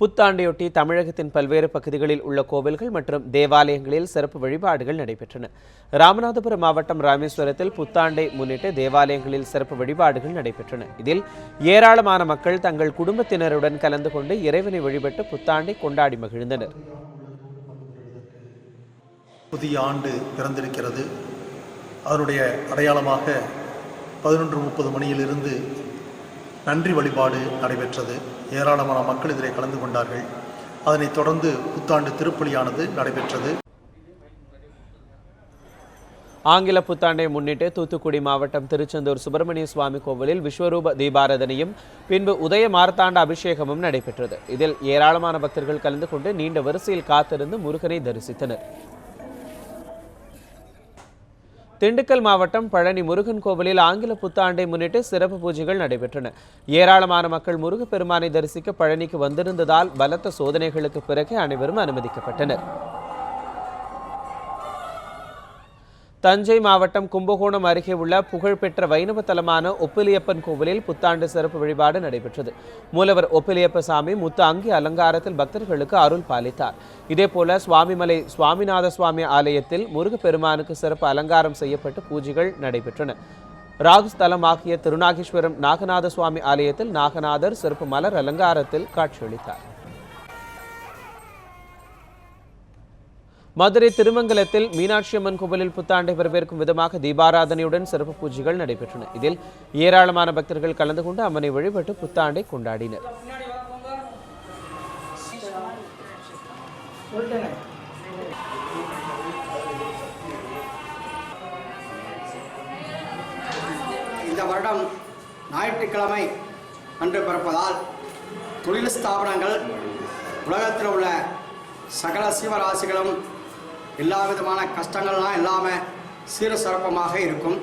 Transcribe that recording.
புத்தாண்டையொட்டி தமிழகத்தின் பல்வேறு பகுதிகளில் உள்ள கோவில்கள் மற்றும் தேவாலயங்களில் சிறப்பு வழிபாடுகள் நடைபெற்றன. ராமநாதபுரம் மாவட்டம் ராமேஸ்வரத்தில் புத்தாண்டை முன்னிட்டு தேவாலயங்களில் சிறப்பு வழிபாடுகள் நடைபெற்றன. இதில் ஏராளமான மக்கள் தங்கள் குடும்பத்தினருடன் கலந்து கொண்டு இறைவனை வழிபட்டு புத்தாண்டை கொண்டாடி மகிழ்ந்தனர். புதிய ஆண்டு பிறந்திருக்கிறது. அதனுடைய அடையாளமாக பதினொன்று முப்பது மணியிலிருந்து நன்றி வழிபாடு நடைபெற்றது. ஏராளமான மக்கள் இதிலே கலந்து கொண்டார்கள். அதனைத் தொடர்ந்து புத்தாண்டு திருப்பலியானது நடைபெற்றது. ஆங்கில புத்தாண்டை முன்னிட்டு தூத்துக்குடி மாவட்டம் திருச்செந்தூர் சுப்பிரமணிய சுவாமி கோவிலில் விஸ்வரூப தீபாரதனையும் பின்பு உதய மார்த்தாண்ட அபிஷேகமும் நடைபெற்றது. இதில் ஏராளமான பக்தர்கள் கலந்து கொண்டு நீண்ட வரிசையில் காத்திருந்து முருகனை தரிசித்தனர். திண்டுக்கல் மாவட்டம் பழனி முருகன் கோவிலில் ஆங்கில புத்தாண்டை முன்னிட்டு சிறப்பு பூஜைகள் நடைபெற்றன. ஏராளமான மக்கள் முருகப்பெருமானை தரிசிக்க பழனிக்கு வந்திருந்ததால் பலத்த சோதனைகளுக்கு பிறகு அனைவரும் அனுமதிக்கப்பட்டனர். தஞ்சை மாவட்டம் கும்பகோணம் அருகே உள்ள புகழ்பெற்ற வைணவ தலமான ஒப்பிலியப்பன் கோவிலில் புத்தாண்டு சிறப்பு வழிபாடு நடைபெற்றது. மூலவர் ஒப்பிலியப்ப சாமி முத்து அங்கி அலங்காரத்தில் பக்தர்களுக்கு அருள் பாலித்தார். இதேபோல சுவாமிமலை சுவாமிநாத சுவாமி ஆலயத்தில் முருகப்பெருமானுக்கு சிறப்பு அலங்காரம் செய்யப்பட்டு பூஜைகள் நடைபெற்றன. ராகுஸ்தலமாகிய திருநாகேஸ்வரம் நாகநாத சுவாமி ஆலயத்தில் நாகநாதர் சிறப்பு மலர் அலங்காரத்தில் காட்சியளித்தார். மதுரை திருமங்கலத்தில் மீனாட்சி அம்மன் கோவிலில் புத்தாண்டை வரவேற்கும் விதமாக தீபாராதனையுடன் சிறப்பு பூஜைகள் நடைபெற்றன. இதில் ஏராளமான பக்தர்கள் கலந்து கொண்டு அம்மனை வழிபட்டு புத்தாண்டை கொண்டாடினர். இந்த வருடம் ஞாயிற்றுக்கிழமை அன்று பிறப்பதால் தொழில் ஸ்தாபனங்கள் உலகத்தில் உள்ள சகல சிவராசிகளும் எல்லா விதமான கஷ்டங்கள்லாம் இல்லாமல் சீர சிறப்பமாக இருக்கும்.